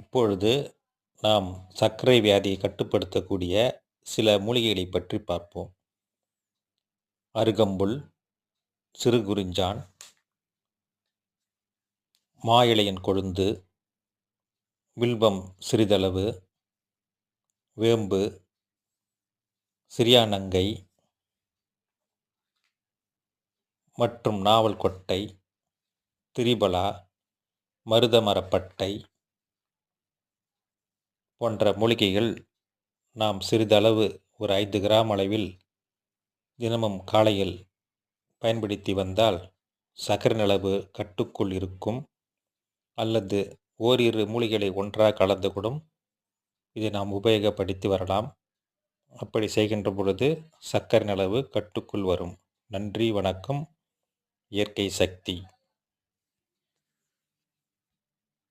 இப்பொழுது நாம் சர்க்கரை வியாதியை கட்டுப்படுத்தக்கூடிய சில மூலிகைகளை பற்றி பார்ப்போம். அருகம்புல் சிறுகுறிஞ்சான் மா இலையின் கொழுந்து வில்வம் சிறிதளவு வேம்பு சிறியானங்கை மற்றும் நாவல் கொட்டை திரிபலா மருதமரப்பட்டை போன்ற மூலிகைகள் நாம் சிறிதளவு ஒரு ஐந்து கிராம் அளவில் தினமும் காலையில் பயன்படுத்தி வந்தால் சர்க்கரை அளவு கட்டுக்குள் இருக்கும். அல்லது ஓரிரு மூலிகைகளை ஒன்றாக கலந்து கூடும். இதை நாம் உபயோகப்படுத்தி வரலாம். அப்படி செய்கின்ற பொழுது சர்க்கரை அளவு கட்டுக்குள் வரும். நன்றி வணக்கம். இயற்கை சக்தி.